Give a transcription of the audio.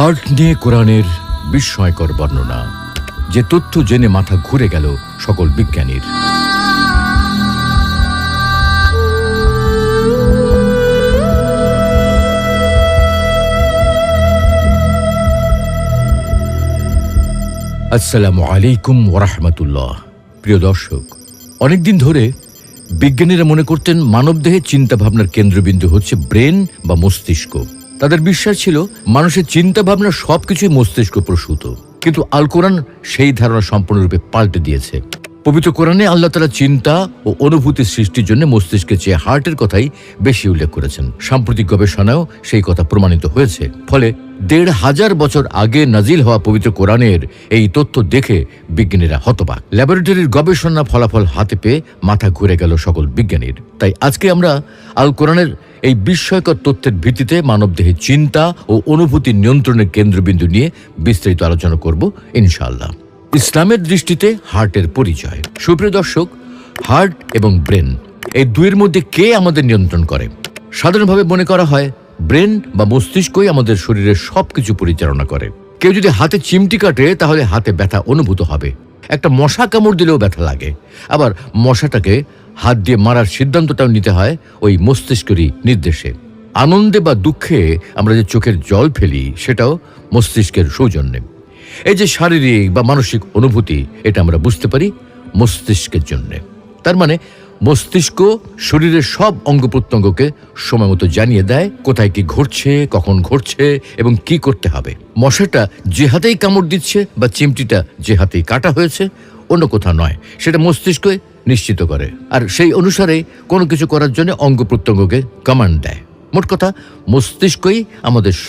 Heart নিয়ে কোরআনের বিস্ময়কর বর্ণনা, যে তথ্য জেনে মাথা ঘুরে গেল সকল বিজ্ঞানীর। আসসালামু আলাইকুম ওরহমতুল্লাহ প্রিয় দর্শক, অনেকদিন ধরে বিজ্ঞানীরা মনে করতেন মানবদেহের চিন্তা ভাবনার কেন্দ্রবিন্দু হচ্ছে ব্রেন বা মস্তিষ্ক। তাদের বিশ্বাস ছিল মানুষের চিন্তা ভাবনা সবকিছুই মস্তিষ্ক প্রসূত। কিন্তু আল কোরআন সেই ধারণা সম্পূর্ণরূপে পাল্টে দিয়েছে। পবিত্র কোরআনে আল্লাহ তালা চিন্তা ও অনুভূতি সৃষ্টির জন্য মস্তিষ্কের চেয়ে হার্টের কথাই বেশি উল্লেখ করেছেন। সাম্প্রতিক গবেষণায়ও সেই কথা প্রমাণিত হয়েছে। ফলে দেড় হাজার বছর আগে নাজিল হওয়া পবিত্র কোরআনের এই তথ্য দেখে বিজ্ঞানীরা হতবাক। ল্যাবরেটরির গবেষণা ফলাফল হাতে পেয়ে মাথা ঘুরে গেল সকল বিজ্ঞানীর। তাই আজকে আমরা আল কোরআনের এই বিস্ময়কর তথ্যের ভিত্তিতে মানবদেহের চিন্তা ও অনুভূতি নিয়ন্ত্রণের কেন্দ্রবিন্দু নিয়ে বিস্তারিত আলোচনা করব ইনশাআল্লাহ। ইসলামের দৃষ্টিতে হার্টের পরিচয়। সুপ্রিয় দর্শক, হার্ট এবং ব্রেন এই দুইয়ের মধ্যে কে আমাদের নিয়ন্ত্রণ করে? সাধারণভাবে মনে করা হয়, ব্রেন বা মস্তিষ্কই আমাদের শরীরের সবকিছু পরিচালনা করে। কেউ যদি হাতে চিমটি কাটে, তাহলে হাতে ব্যথা অনুভূত হবে। একটা মশা কামড় দিলেও ব্যথা লাগে। আবার মশাটাকে হাত দিয়ে মারার সিদ্ধান্তটাও নিতে হয় ওই মস্তিষ্কেরই নির্দেশে। আনন্দে বা দুঃখে আমরা যে চোখের জল ফেলি, সেটাও মস্তিষ্কের সৌজন্যে। এই যে শারীরিক বা মানসিক অনুভূতি, এটা আমরা বুঝতে পারি মস্তিষ্কের জন্য। তার মানে মস্তিষ্ক শরীরের সব অঙ্গ প্রত্যঙ্গকে সময় মতো জানিয়ে দেয়, কোথায় কি ঘটছে, কখন ঘটছে এবং কি করতে হবে। মশাটা যে হাতেই কামড় দিচ্ছে বা চিমটিটা যে হাতেই কাটা হয়েছে, অন্য কোথাও নয়। সেটা মস্তিষ্কই নিশ্চিত করে। আর সেই অনুসারে কোনো কিছু করার জন্য অঙ্গ প্রত্যঙ্গকে কমান্ড দেয়। মোট কথা, মস্তিষ্কই আমাদের